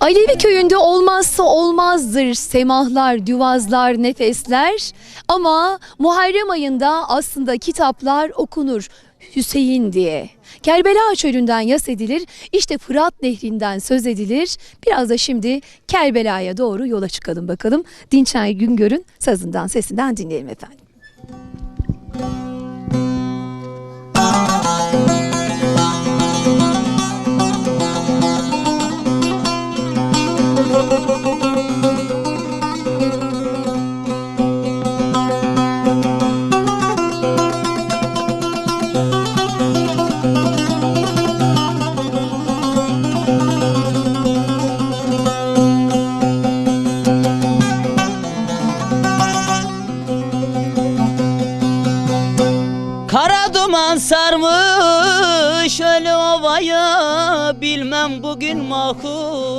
Alevi köyünde olmazsa olmazdır semahlar, düvazlar, nefesler. Ama Muharrem ayında aslında kitaplar okunur Hüseyin diye. Kerbela çölünden yas edilir, işte Fırat nehrinden söz edilir. Biraz da şimdi Kerbela'ya doğru yola çıkalım bakalım. Dinçer Güngör'ün sazından, sesinden dinleyelim efendim. Kara duman sarmış ölü ovayı Bilmem bugün mahkum.